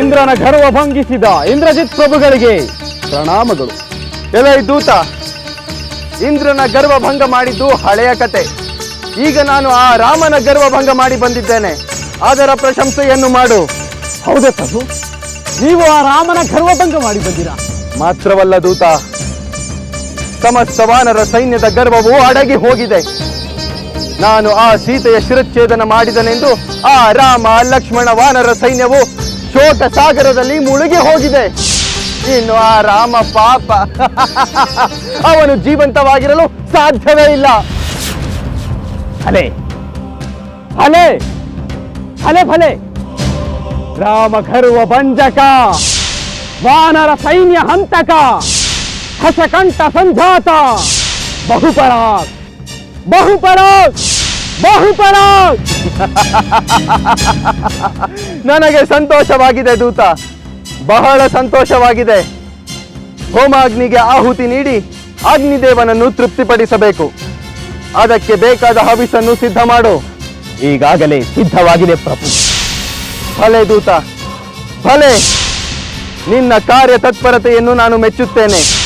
ಇಂದ್ರನ ಗರ್ವ ಭಂಗಿಸಿದ ಇಂದ್ರಜಿತ್ ಪ್ರಭುಗಳಿಗೆ ಪ್ರಣಾಮಗಳು. ಎಲೈ ದೂತ ಇಂದ್ರನ ಗರ್ವ ಭಂಗ ಮಾಡಿದ್ದು ಹಳೆಯ ಕತೆ. ಈಗ ನಾನು ಆ ರಾಮನ ಗರ್ವ ಭಂಗ ಮಾಡಿ ಬಂದಿದ್ದೇನೆ. ಅದರ ಪ್ರಶಂಸೆಯನ್ನು ಮಾಡು. ಹೌದ ಪ್ರಭು? ನೀವು ಆ ರಾಮನ ಗರ್ವಭಂಗ ಮಾಡಿ ಬಂದಿರಾ? ಮಾತ್ರವಲ್ಲ ದೂತ ಸಮಸ್ತ ವಾನರ ಸೈನ್ಯದ ಗರ್ವವು ಅಡಗಿ ಹೋಗಿದೆ. ನಾನು ಆ ಸೀತೆಯ ಶಿರಚ್ಛೇದನ ಮಾಡಿದನೆಂದು ಆ ರಾಮ ಲಕ್ಷ್ಮಣ ವಾನರ ಸೈನ್ಯವು ಶೋಕ ಸಾಗರದಲ್ಲಿ ಮುಳುಗಿ ಹೋಗಿದೆ. ಇನ್ನು ಆ ರಾಮ ಪಾಪ. ಅವನು ಜೀವಂತವಾಗಿರಲು ಸಾಧ್ಯವೇ ಇಲ್ಲ. ಅಲೆ ಅಲೆ ಅಲೆ ಫಲೆ. ರಾಮ ಕರುವ ಭಂಜಕ ವಾನರ ಸೈನ್ಯ ಹಂತಕ. ಹಸಕಂಠ ಸಂಜಾತ. ಬಹುಪರಾಗ್. ಬಹುಪರಾಗ್. ಬಹುಪರಾಗ್ ನನಗೆ ಸಂತೋಷವಾಗಿದೆ ದೂತ. ಬಹಳ ಸಂತೋಷವಾಗಿದೆ. ಹೋಮಾಗ್ನಿಗೆ ಆಹುತಿ ನೀಡಿ ಅಗ್ನಿದೇವನನ್ನು ತೃಪ್ತಿಪಡಿಸಬೇಕು. ಅದಕ್ಕೆ ಬೇಕಾದ ಹವಿಸನ್ನು ಸಿದ್ಧ ಮಾಡು. ಈಗಾಗಲೇ ಸಿದ್ಧವಾಗಿದೆ ಪ್ರಭು. ಭಲೆ ದೂತ. ಭಲೆ! ನಿನ್ನ ಕಾರ್ಯ ತತ್ಪರತೆಯನ್ನು ನಾನು ಮೆಚ್ಚುತ್ತೇನೆ.